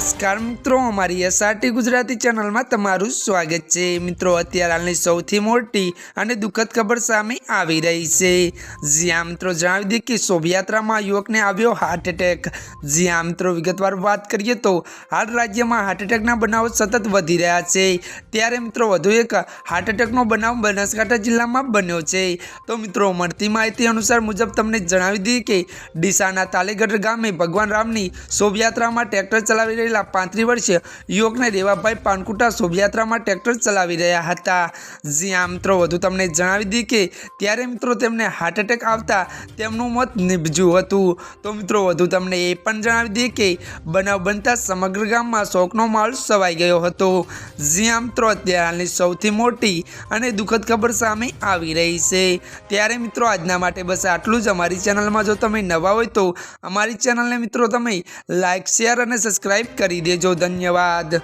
નમસ્કાર મિત્રો, અમારી એસઆરટી ગુજરાતી ચેનલમાં તમારું સ્વાગત છે. મિત્રો, અત્યારે હાલની સૌથી મોટી અને દુઃખદ ખબર સામે આવી રહી છે. જ્યાં મિત્રો, જણાવી દઈએ કે શોભાયાત્રામાં યુવકને આવ્યો હાર્ટ એટેક જ્યાં મિત્રો, વિગતવાર વાત કરીએ તો હાલ રાજ્યમાં હાર્ટ એટેકના બનાવો સતત વધી રહ્યા છે. ત્યારે, મિત્રો, વધુ એક હાર્ટ એટેકનો બનાવ બનાસકાંઠા જિલ્લામાં બન્યો છે. તો, મિત્રો, મળતી માહિતી અનુસાર મુજબ તમને જણાવી દઈએ કે ડીસાના તાલેગઢ ગામે ભગવાન રામની શોભાયાત્રામાં ટ્રેક્ટર ચલાવી રહેલા પાંત્રીસ વર્ષીય યુવકને રેવાભાઈ પાનકુટા શોભાયાત્રામાં ટ્રેક્ટર ચલાવી રહ્યા હતા. જ્યાં મિત્રો, વધુ તમને જણાવી દઈએ કે ત્યારે મિત્રો તેમને હાર્ટ એટેક આવતા તેમનું મોત નીપજ્યું હતું. તો મિત્રો, વધુ તમને એ પણ જણાવી દઈએ કે બનાવ બનતા સમગ્ર ગામમાં શોકનો માહોલ સવાઈ ગયો હતો. જ્યાં મિત્રો, અત્યારે હાલની સૌથી મોટી અને દુઃખદ ખબર સામે આવી રહી છે. ત્યારે મિત્રો, આજના માટે બસ આટલું જ. અમારી ચેનલમાં જો તમે નવા હોય તો અમારી ચેનલને મિત્રો તમે લાઇક શેર અને સબસ્ક્રાઈબ કરી દેજો ધન્યવાદ.